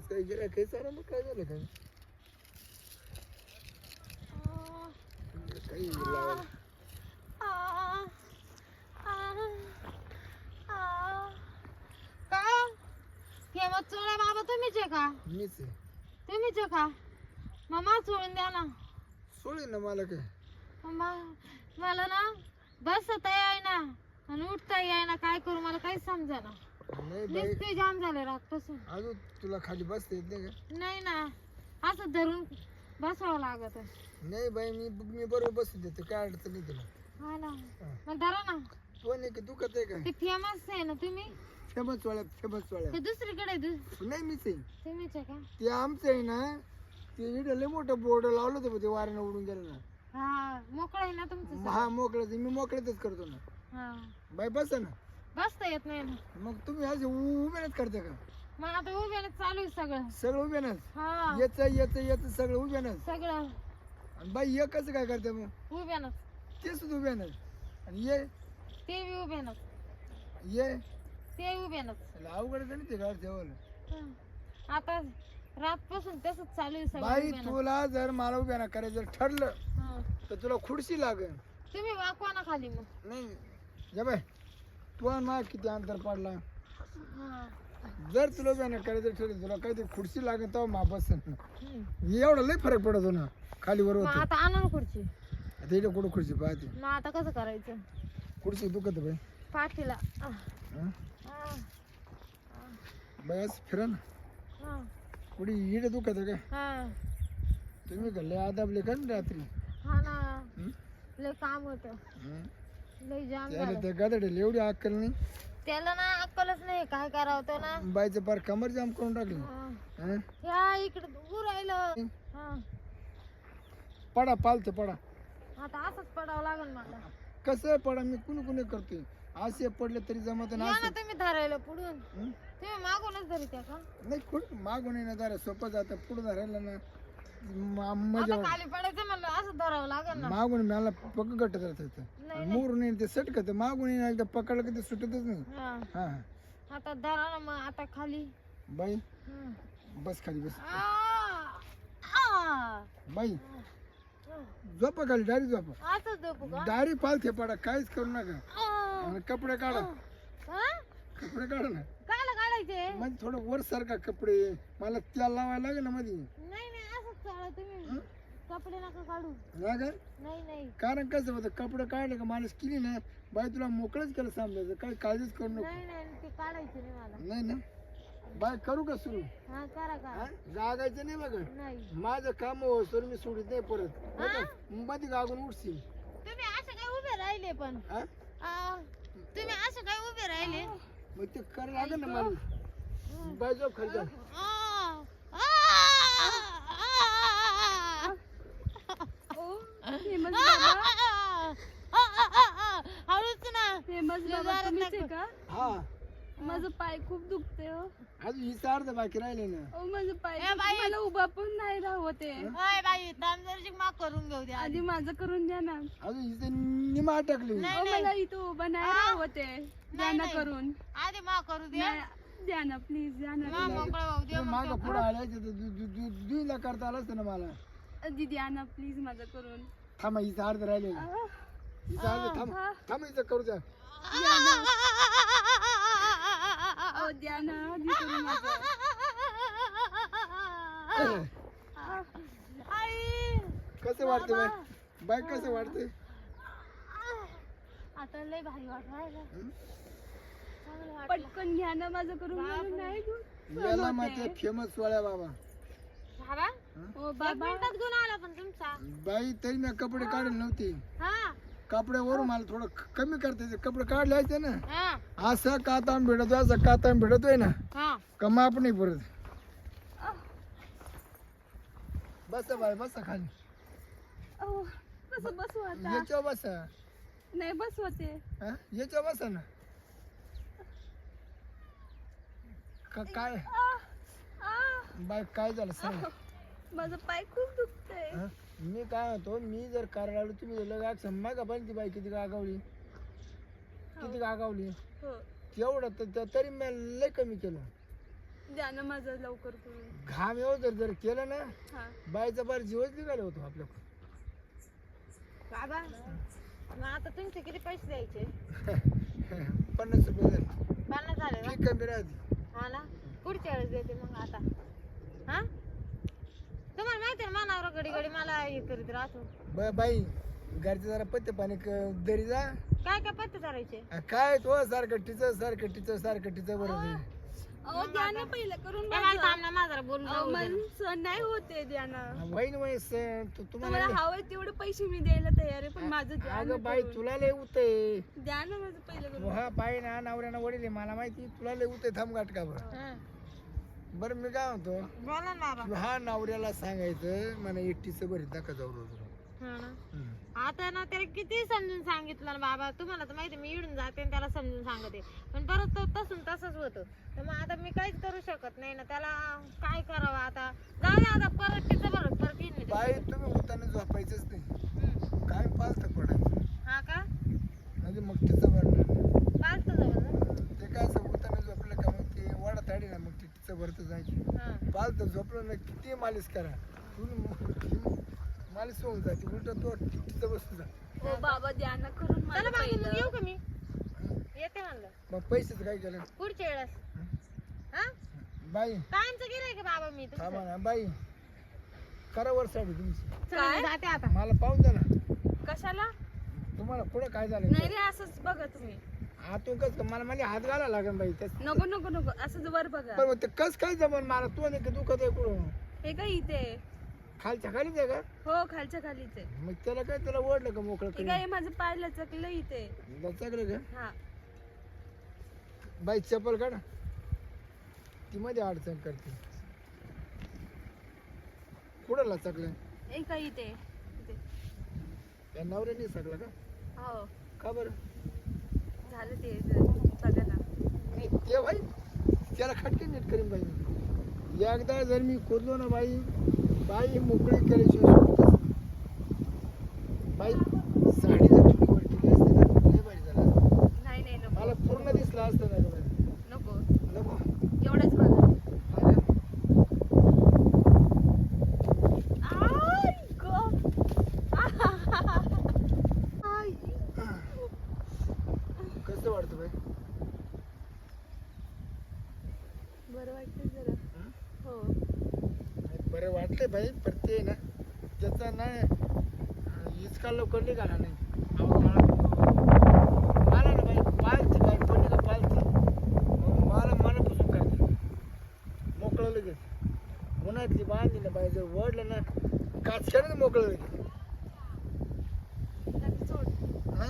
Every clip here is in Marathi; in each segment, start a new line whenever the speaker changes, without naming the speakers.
आज काही गिऱ्हाईक काही चाललं काय झालं काय? काही लावायला.
काय हेमत चोळा बाबा तुम्हीच आहे का?
मीच आहे.
तुम्हीच आहे का? मामा चोळून द्या ना.
सोडीन ना मला काय?
मम्मा मला ना बसता ना आणि उठता ना काय करू मला काही समजा ना
नाही बाई.
जाम झाले रातपासून.
अजून तुला खाली बसता येत नाही का?
नाही ना. असं धरून बसावं लागत.
नाही बाई मी मी बरोबर बसू देतो. काय अडचण नाही तुला.
हा ना. मग धरा ना.
कोण आहे की? दुखत आहे काय
ते फेमस आहे ना तुम्ही?
फेमस वाळ्या फेमस वाळ्या
ते दुसरीकडे दु-
नाही मीच आहे.
तुम्हीच आहे का?
ते आमचं आहे ना ते इकडे लय मोठं बोर्ड लावलं होतं बघ, ते वाऱ्यानं उडून गेलं ना
हा मोकळं आहे ना तुमचं
हा मोकळं मी मोकळ्यातच करतो ना.
हा.
बाई बसा ना.
बसता येत नाही ना.
मग तुम्ही असे उ- उभेच करता का?
मग आता उभ्याने चालू आहे सगळं.
सगळं उभेनच?
हा.
येच येच येच सगळं उभेनच?
सगळं.
आणि बाई ये कसं काय करते मग?
उभ्यानच
ते सुद्धा उभेनच. आणि ये.
ते बी उभ्यानच
ये.
ते उभ्यानच
त्याला अवघड आहे ना ते गाड ठेवायला
हा. आता रातपासून तसंच चालू आहे सगळं
बाई. तुला जर मला उभ्याना करायचं ठरलं
हा.
तर तुला खुर्शी लागेल.
तुम्ही वाकवा ना खाली मग.
नाही. या बाय तू आणि मला किती अंतर पडला. जर तुला उभ्याना करायचं ठरलं तुला काहीतरी खुर्शी लागेल तेव्हा मा बस. एवढा लय फरक पडतो ना खाली वर
मग
होतं
आता आणा ना खुर्ची
आता इकडे कुठं खुर्ची पाहते
मग आता कसं करायचं
खुर्ची दुखत बाई
पाठीला आह,
हं?
आह,
बाई असं फिरा ना कुठे इकडे दुखत का
हा.
तुम्ही का लय आदाबले का ना रात्री
हा ना
हं?
लय काम होत
हं?
लय जाम
त्याला
झालं.
त्या गादड्याला एवढी अक्कल नाही.
त्याला ना अक्कलच नाही काय करावं तो ना.
बाईचं पार कमर जाम करून टाकली.
हा.
हं?
इकडे दूर राहिलं. हा.
पडा पालते पडा.
आता असंच पडावं लागेल मला.
कसं पडा मी कुणी कुणी करतोय? असे पडले तरी जमत ना
या ना तुम्ही धरायला पुढून.
हं?
तुम्ही मागूनच धरित्या का?
नाही कुठ? मागून येणं जरा सोपं जातं पुढं धरायला ना. मा- मजा
आता खाली पडायचं म्हणलं असं धरावं लागेल ना.
मागून मला पक्क गट राहत
नाही
मोरून येईल ते सटकत मागून येईल एकदा पकडलं की ते सुटतच नाही.
हा.
हा. हा.
आता धरा ना मग आता खाली.
बाई. बस खाली बस.
आ! आ!
बाई. झोपा खाली डायरी झोपा.
असं झोपू का?
डायरी पालथे पडा काहीच करू नका.
आ!
आणि कपडे काढा.
हा?
कपडे काढा ना.
कायला काढायचे?
म्हणजे थोडं वर सारखा कपडे मला तेल लावायला लागेल ना मध्ये
नाही नाही असंच चाला तुम्ही कपडे नका काढू.
ना का?
नाही नाही.
कारण कसं होतं कपडे काढले का माणूस केली ना बाई तुला मोकळंच केलं समजायचं काही काळजीच करू नको.
नाही नाही ते काढायचे नाही मला.
नाही ना? बाय करू का सुरू?
हा करा
हा? जागायचं नाही बघा.
नाही.
माझं काम हो सर मी सोडित नाही परत. का? मध्ये गागून उठशील.
तुम्ही असं काय उभे राहिले पण?
हा?
आ, तुम्ही असं काय उभे राहिले?
मग ते कर लागेल ना मला बाय खाली जा.
आ! आ! आ!
फेमस
आ! आ! आ! आ! हळूच ना
फेमस बाबा तुम्हीच आहे. का
हा
माझं पाय खूप दुखते हो
अजून ही अर्ध बाकी राहिले ना
ओ माझं पाय
ए
दुखते.
बाई.
मला उभा पण नाही राहते
ओय बाई तांदळची माग करून घेऊ द्या
आधी माझं करून द्या ना
अजून हिचं निमा अटकली
नाही
मला इथं उभा नाही? राहते द्या ना
नाही.
करून
आधी माग करू द्या
नाही, द्या ना प्लीज द्या ना
मा मोकळं होऊ द्या मग
माग पुढे आलायचं दुईला करता आलं असतं ना मला
आधी द्या ना प्लीज माझं करून
थांबा हिचं अर्ध राहिले हिचं अर्ध थांब थांब हिचं करू द्या.
ना आधी माझं
कसं वाटतं बाय बाय कसं वाटतंय?
आता लय भारी वाटायला
हं?
पटकन घ्या ना माझं करून मला नाही.
याला फेमस सोळ्या बाबा.
बाबा
ओ
एक
बाबा
मिनिटात घेऊन आला पण तुमचा.
बाई तरी मी कपडे काढले नव्हते.
हा.
कपड्यावरून मला थोडं क- कमी करता येते. कपडे काढले असते ना.
हा.
असं काताम भेटतोय असं काताम भेटतोय ना.
हा.
कमा आपण नाही परत. बसा बाय बसा खाली.
ओ, कसं बसू आता.
याच्यावर बसा.
नाही बसवते
हा? याच्यावर बसा ना. का काय?
आ, आ,
बाय काय झालं सांग.
माझं पाय खूप दुखतंय.
हा? मी काय म्हणतो मी जर करायला आलो तुम्ही लगा संमा का पण ती बाई किती गागावली. किती गागावली.
हो.
तेवढं तर- तर- तरी मी लय कमी केलं.
द्या ना माझं लवकर करून.
घाम येऊ जर जर केलं ना
हा.
बाईचा बार जीवच निघाला होतो आपल्या
बाबा मग आता तुमचे किती पैसे द्यायचे?
पन्नास रुपये झाले.
पन्नास झाले
कमी राहते.
हा ना? पुढच्या वेळेस देते मग आता. हा? तुम्हाला माहिती आहे ना मानावर घडी घडी मला हे करीत राहतो.
ब- बाई घरचे जरा पत्ते पाणी क- दरी जा.
काय काय पत्ते
आ, काय तो सारखं टिचं सारखं टिचं सारखं टिचं बरोबर
अहो ना पहिलं करून
ए, मला
माझं.
थांब ना माझा बोलून
अहो,
जाऊ दे.
मला सण नाही होते
वही तुम्हाला
तेवढे पैसे मी द्यायला तयार आहे पण माझं
अगं बाई. तुला लय उतय.
द्या ना माझं पहिलं करून.
हा पाय ना नवऱ्यानं वडील आहे, मला माहिती तुला लय उतय थांब गाठ का बरं.
हं.
बरं मी काय म्हणतो?
बोला ना बाबा.
हा नवऱ्याला सांगायचं मला एकटीचं बरी नका जाऊ रोज.
हा ना?
हम्म.
आता ना त्याला किती समजून सांगितलं ना बाबा. तुम्हाला तर माहिती मी इडून जाते आणि त्याला समजून सांगते. पण परत तो तसून तसंच होतं. तर मग आता मी काहीच करू शकत नाही ना. त्याला काय करावं आता? जाऊ दे आता परत तिचं बरं परत येईन मी.
बाई तुम्ही उताने झोपायचंच नाही
हं.
काय पालत पडायचं
हा का
म्हणजे मग तिचं भरणं
पाचचं जवळ
ते काय असं उताने झोपलं का मग ते वाडा ताडी ना मग ते भरत जायची.
हा.
पालत झोपलं ना किती मालिश करा. मालिश होऊन जाते उलट तो तिचं बसून जा
हो बाबा द्या ना करून
चला
माझं
बाबा मग
पहिलं.
येऊ का मी? येते म्हणलं.
मग पैसेच काय केलं?
पुढच्या वेळेस. हा?
बाई.
कायमचं गिराय का बाबा मी
ना बाई. करा वर तुमची.
काय?
जाते आता.
मला पाहून द्या ना.
कशाला?
तुम्हाला पुढं काय झालं?
नाही रे असंच बघा तुम्ही.
आतून कस मला म्हणजे हात घाला लागेल बाई त्याच
नको नको नको. असंच वर बघा.
ते कस काय जमन मला? तू नाही का दुखत आहे कुठं?
हे काय इथे?
खालच्या खालीच आहे का?
हो खालच्या खालीच आहे.
मग त्याला काय त्याला ओढलं का मोकळं
हे काय माझं पाय लचकलं इथे.
लचकलं का?
हा.
बाई चप्पल काढ. ती मध्ये अडचण करते. कुठं लचकलं
हे काय इथे? इथे.
नवऱ्याने सगळं का?
हो.
का बरं?
झालं ते बघा ना
नाही ते भाई त्याला खटके नीट करीन बाई एकदा जर मी खोदलो ना बाई बाई मोकळी केल्याशिवाय सोडतच नाही. बाई साडी जर तुम्ही वर केली असती ना लय भारी झालं असतं.
नाही नाही नको
मला पूर्ण दिसलं असतं ना गं बाई.
नको
नको
एवढंच बघा
अरे,
आई गं. आई.
कसं वाटतं बाई
बरं वाटतं जरा
हं?
हो
बरं वाटतंय बाई पण ते ना त्याचा नाही इतका लवकर निघाला नाही. अहो, मला मला ना भाई पालती बाई पडली का पालती मग मला मनापासून करते. मोकळं लगेच. उन्हातली बांधली ना बाई जर ओढलं ना काचक्यानं मोकळं लगेच
नका सोड
हा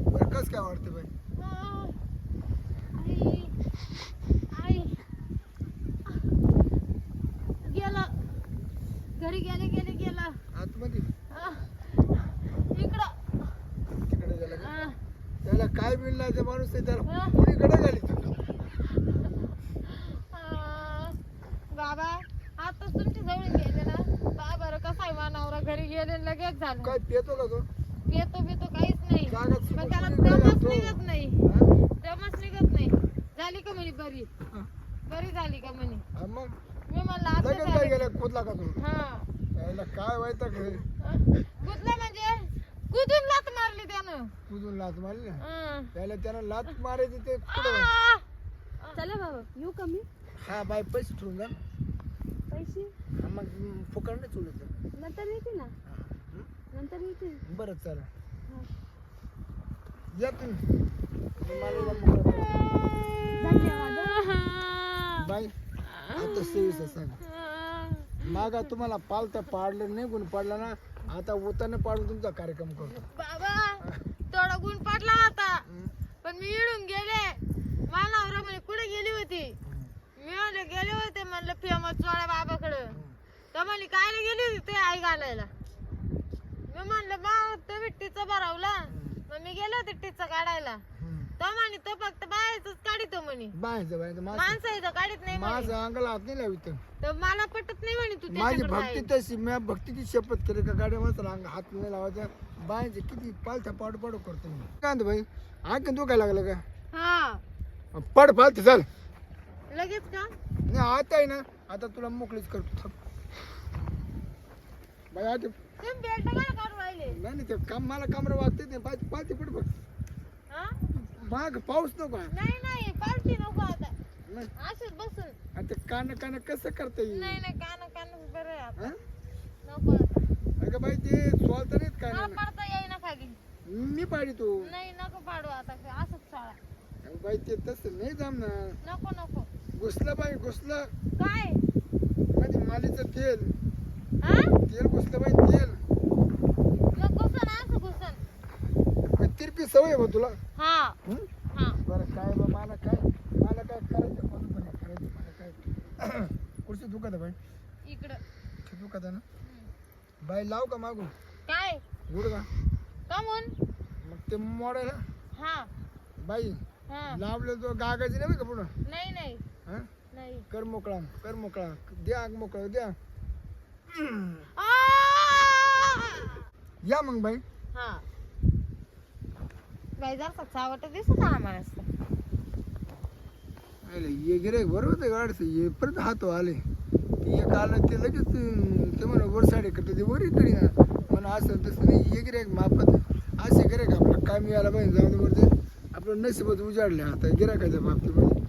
बरं कसं काय वाटतं बाई
आई आई गेला घरी गेले गेले गेला.
आतमध्ये.
इकडं.
तिकडे गेला का?
आ,
त्याला काय मिळणार माणूस आहे त्याला
हा.
कुणीकडे घाली
आ, बाबा आता तुमच्या जवळ गेले ना? बा बरं कसा आहे मानावरा. घरी गेले लगेच झालं.
काय पेतो का तो?
पितो पितो काहीच नाही.
कागद
त्याला दमच? निघत नाही.
हा?
दमच निघत नाही. झाली का म्हणे बरी?
हा.
बरी झाली का म्हणे?
हा मग?
मी म्हणलं आता
लगेच खोदला का तो
हा.
यायला काय व्हायचं काय?
कुदलं म्हणजे कुदून लात मारली त्यानं.
कुदून लात मारली? ना
हं.
त्याला त्यानं लात मारायची ते कुठं
आ!
चला बाबा येऊ कमी
हा बाय पैसे ठेवून जा.
पैसे?
हा, मग फुकट नाही चुलत.
नंतर येते ना. नंतर येते.
बरं चला.
हा.
या तुम्ही. मला या मोकळं करा.
धन्यवाद.
बाय आता सेवीस सांग. मागा तुम्हाला पालतं पाडलं नाही गुण पाडला ना आता उताने पाडून तुमचा कार्यक्रम करतो.
बाबा थोडा गुण पडला
हं?
पण मी इडून गेले. मला नवरा म्हणे कुठे गेली होती? मी म्हणले गेले होते म्हणलं फेमस चोळ्या बाबाकडं. तर म्हणली काय गेली होती ते आई घालायला? मी म्हणलं बा तुम्ही टिचा भरवला. मग मी गेले होते टिचा काढायला.
हं.
तो म्हणे तो फक्त म्हणे.
बायचं बायचं माझं
काढत नाही म्हणे.
माझं अंगाला हात नाही लावित
तर मला पटत नाही म्हणे तू
माझी
त्याच्याकडे
भक्ती. तशी मी भक्तीची शपथ केली का? गाड्या माणसाला अंग हात नाही लावायचा. बायांचे किती पालथ्या पाडू पाडू करतो मी. काय म्हणतो भाई आणखी तू काय लागलं का?
हा.
पड पालथी चाल.
लगेच का?
नाही आता आहे ना. आता तुला मोकळीच करतो थांब. बाई आता
तुम्ही बेल्ट काय काढून राहिले.
नाही नाही ते काम मला कामरा वागते ते पाच पाच पुढे बघ
हा?
माग पाऊस नको.
नाही नाही नको आता.
नाही.
असंच बसून.
आता कान कान कसं करता येईल?
नाही नाही कान कान बरं आहे आता.
हा?
नको आता.
अगं बाई ते सोलत नाहीत काय
मला पडता येईना खाली.
मी पाडी तू.
नाही नको पाडू आता असंच सोळा
अगं बाई ते तसं नाही जमणार.
नको नको.
घुसलं बाई घुसलं.
काय?
मध्ये मालीचं तेल.
हा?
तेल घुसलं बाई तेल.
मग घुसन असं घुसन.
मग तिरपी सवय आहे बा तुला.
हा.
हं?
हा.
बरं काय बा मला काय? काय करायचं? कोणी पण करायचं. मला काय कुठची दुखत आहे बाई.
इकडं.
ते दुखत आहे ना?
हम्म.
बाई लाव का मागून?
काय?
गुड का?
कमून
मग ते मोडायला
हा.
बाई
हा.
लावलं तो गागायची नाही बरं का पुढं?
नाही नाही.
हं?
नाही.
कर मोकळा कर मोकळा. द्या आग मोकळा द्या.
आ!
या मग बाई.
हा. बाई जर सावट दिसत आम्हाला
अरे ये गिरे बरोबर ते गाडचं ये परत हात आले ते एक आलं ते लगेच ते म्हणा वर साडे करते ते वर इकडे ना म्हणा असं तसं नाही ये गिरे मापत असे गिरे आपलं कामी आला पाहिजे जाऊन वरते आपलं नशिबत उजाडले आता गिराकाच्या बाबतीमध्ये